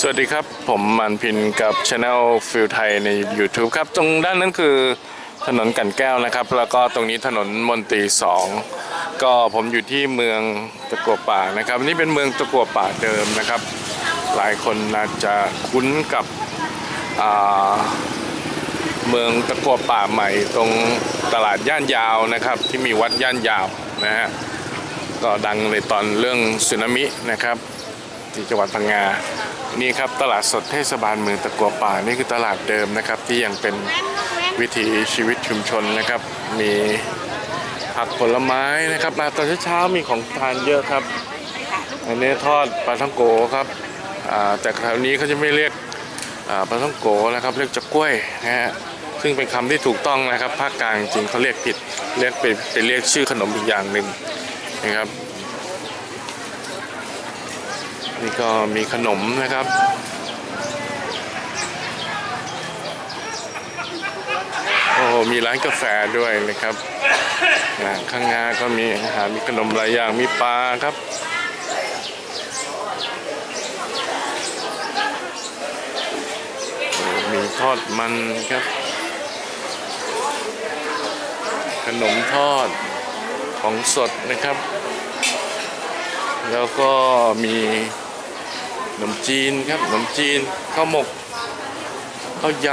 สวัสดีครับ ผมมันพินกับช anel ฟิลไทยใน YouTube ครับ ตรงด้านนั้นคือถนนกันแก้วนะครับ แล้วก็ตรงนี้ถนนมนตรีสองก็ผมอยู่ที่เมืองตะกัวป่านะครับนี่เป็นเมืองตะกัวป่าเดิมนะครับ หลายคนอาจะคุ้นกับเมืองตะกัวป่าใหม่ ตรงตลาดย่านยาวนะครับ ที่มีวัดย่านยาวนะฮะก็ดังในตอนเรื่องสึนามินะครับ ที่จังหวัดพังงา นี่ครับตลาดสดเทศบาลเมืองตะกัวป่า นี่คือตลาดเดิมนะครับ ที่ยังเป็นวิถีชีวิตชุมชนนะครับ มีผักผลไม้นะครับมาตอนเช้าๆมีของทานเยอะครับ อันนี้ทอดปลาท่องโกครับแต่แถวนี้เขาจะไม่เรียกปลาท่องโกนะครับเรียกจะกล้วยนะฮะซึ่งเป็นคำที่ถูกต้องนะครับภาคกลางจริงๆเขาเรียกผิดเรียกไปไปเรียกชื่อขนมอีกอย่างหนึ่งนะครับ นี่ก็มีขนมนะครับ โอ้มีร้านกาแฟด้วยนะครับ ข้างหน้าก็มีอาหารมีขนมหลายอย่างมีปลาครับมีทอดมันครับ ขนมทอดของสดนะครับ แล้วก็มี ขนมจีนครับขนมจีนข้าวหมกข้าวย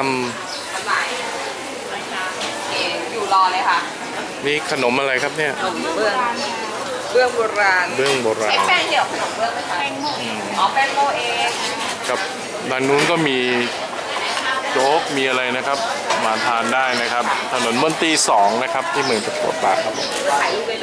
อยู่รอเลยค่ะำนี่ขนมอะไรครับเนี่ย ขนมเบื้อง เบื้องโบราณ เบื้องโบราใช้ณแป้งเดียวขนมเบื้องไหมคะแป้งโมอ๋อแป้งโมเองกับด้านนู้นก็มีโจ๊กมีอะไรนะครับ มาทานได้นะครับ ถนนมนตรีสองนะครับที่เมืองตะกัวป่าครับผม ถ่ายรูปไปเลยแหละ